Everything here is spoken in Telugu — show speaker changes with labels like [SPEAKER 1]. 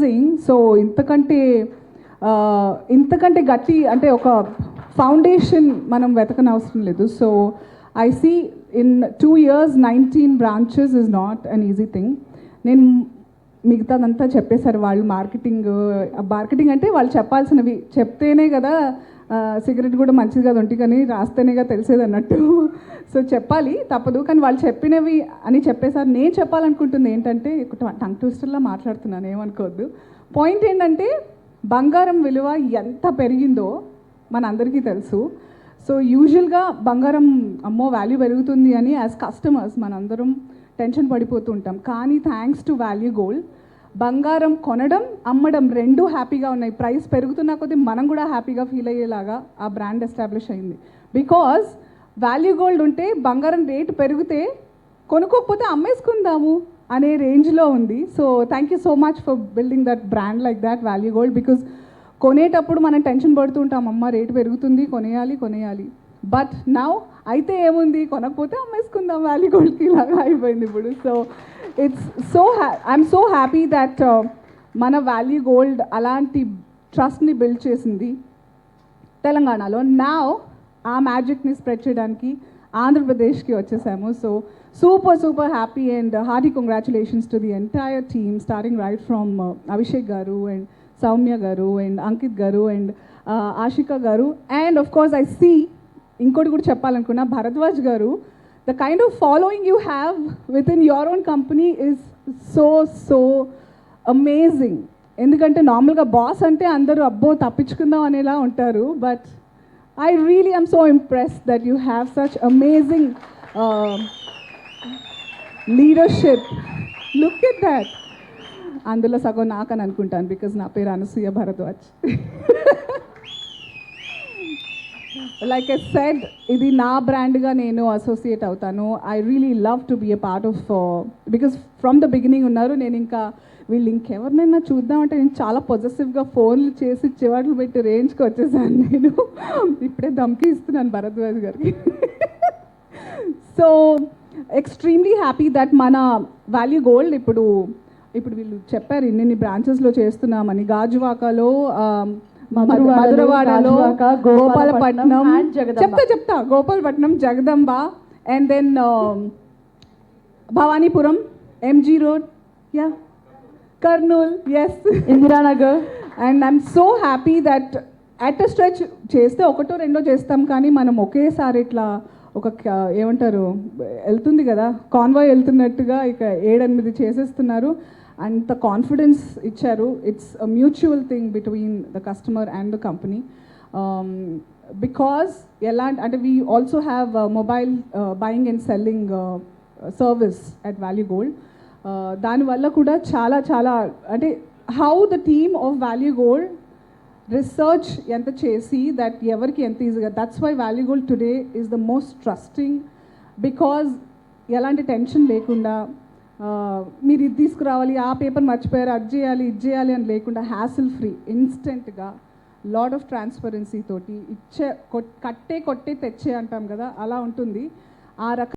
[SPEAKER 1] అమేజింగ్ సో ఇంతకంటే ఇంతకంటే గట్టి అంటే ఒక ఫౌండేషన్ మనం వెతకనవసరం లేదు. So I see in two years nineteen branches is not an easy thing నేను మిగతాదంతా చెప్పేశారు వాళ్ళు మార్కెటింగ్ మార్కెటింగ్ అంటే వాళ్ళు చెప్పాల్సినవి. చెప్తేనే కదా సిగరెట్ కూడా మంచిది కదా ఒంటి కానీ రాస్తేనే కదా తెలిసేది అన్నట్టు. సో చెప్పాలి తప్పదు. కానీ వాళ్ళు చెప్పినవి అని చెప్పేసారు నేను చెప్పాలనుకుంటుంది ఏంటంటే టంగ్ ట్విస్టర్లా మాట్లాడుతున్నాను ఏమనుకోవద్దు. పాయింట్ ఏంటంటే బంగారం విలువ ఎంత పెరిగిందో మన అందరికీ తెలుసు. సో యూజువల్గా బంగారం అమ్మో వాల్యూ పెరుగుతుంది అని యాజ్ కస్టమర్స్ మనందరం టెన్షన్ పడిపోతూ ఉంటాం. కానీ థ్యాంక్స్ టు వాల్యూ గోల్డ్. బంగారం కొనడం అమ్మడం రెండు హ్యాపీగా ఉన్నాయి. ప్రైస్ పెరుగుతున్న కొద్దీ మనం కూడా హ్యాపీగా ఫీల్ అయ్యేలాగా ఆ బ్రాండ్ ఎస్టాబ్లిష్ అయింది. బికాజ్ వాల్యూ గోల్డ్ ఉంటే బంగారం రేటు పెరిగితే కొనుక్కోకపోతే అమ్మేసుకుందాము అనే రేంజ్లో ఉంది. So thank you so much for building that brand like that value gold. Because కొనేటప్పుడు మనం టెన్షన్ పడుతూ ఉంటాం అమ్మ రేటు పెరుగుతుంది కొనేయాలి కొనేయాలి. బట్ నౌ అయితే ఏముంది? కొనకపోతే అమ్మేసుకుందాం వాల్యూ గోల్డ్కి ఇలాగా అయిపోయింది ఇప్పుడు. సో ఇట్స్ సో హ్యా ఐఎమ్ సో హ్యాపీ దట్ మన వాల్యూ గోల్డ్ అలాంటి ట్రస్ట్ని బిల్డ్ చేసింది తెలంగాణలో. నా ఆ మ్యాజిక్ని స్ప్రెడ్ చేయడానికి ఆంధ్రప్రదేశ్కి వచ్చేసాము. So super super happy and hearty congratulations to the entire team starting right from Abhishek గారు అండ్ సౌమ్య గారు అండ్ అంకిత్ గారు అండ్ ఆషిక గారు and of course I see ఇంకోటి కూడా చెప్పాలనుకున్నా భరద్వాజ్ గారు the kind of following you have with in your own company is so so amazing ఎందుకంటే నార్మల్గా బాస్ అంటే అందరూ అబ్బో తప్పించుకుందాం అనేలా ఉంటారు. But I really I'm so impress that you have such amazing leadership look at that అందులో సగం నాకని అనుకుంటాను బికాజ్ నా పేరు Anasuya Bharadwaj. Like a said ఇది నా బ్రాండ్గా నేను అసోసియేట్ అవుతాను. I really love to be a part of because from the beginning ఉన్నారు నేను ఇంకా వీళ్ళు ఇంకెవరినైనా చూద్దామంటే నేను చాలా పొజెసివ్గా ఫోన్లు చేసి చివాట్లు పెట్టి రేంజ్కి వచ్చేసాను నేను. ఇప్పుడే దమ్కి ఇస్తున్నాను భరద్వాజ్ గారికి. సో ఎక్స్ట్రీమ్లీ హ్యాపీ దట్ మన వాల్యూ గోల్డ్ ఇప్పుడు ఇప్పుడు వీళ్ళు చెప్పారు ఇన్ని బ్రాంచెస్లో చేస్తున్నామని. గాజువాకలో um,
[SPEAKER 2] మధురవాడలో,
[SPEAKER 1] గోపాలపట్నం. చెప్తా చెప్తా. Gopalapatnam Jagadamba and then Bhavanipuram MG road yeah Kurnool yes
[SPEAKER 2] Indiranagar.
[SPEAKER 1] And I'm so happy that at a stretch చేస్తే ఒకటో రెండో చేస్తాం కానీ మనం ఒకేసారి ఇట్లా ఒక ఏమంటారు వెళ్తుంది కదా కాన్వాయ్ వెళ్తున్నట్టుగా ఇక ఏడెనిమిది చేసేస్తున్నారు. అంత కాన్ఫిడెన్స్ ఇచ్చారు. It's a mutual thing between the customer and the company because ఎలాంటి అంటే we also have mobile buying and selling service at value gold దానివల్ల కూడా చాలా చాలా అంటే how the team of value gold research ఎంత చేసి దట్ ఎవరికి ఎంత ఈజీగా that's why value today is the most trusting because ఎలాంటి టెన్షన్ లేకుండా మీరు ఇది తీసుకురావాలి ఆ పేపర్ మర్చిపోయారు అది చేయాలి ఇది చేయాలి అని లేకుండా హ్యాసిల్ ఫ్రీ ఇన్స్టెంట్గా లాడ్ ఆఫ్ ట్రాన్స్పరెన్సీ తోటి ఇచ్చే కొట్- కట్టే కొట్టే తెచ్చే అంటాం కదా అలా ఉంటుంది. ఆ రక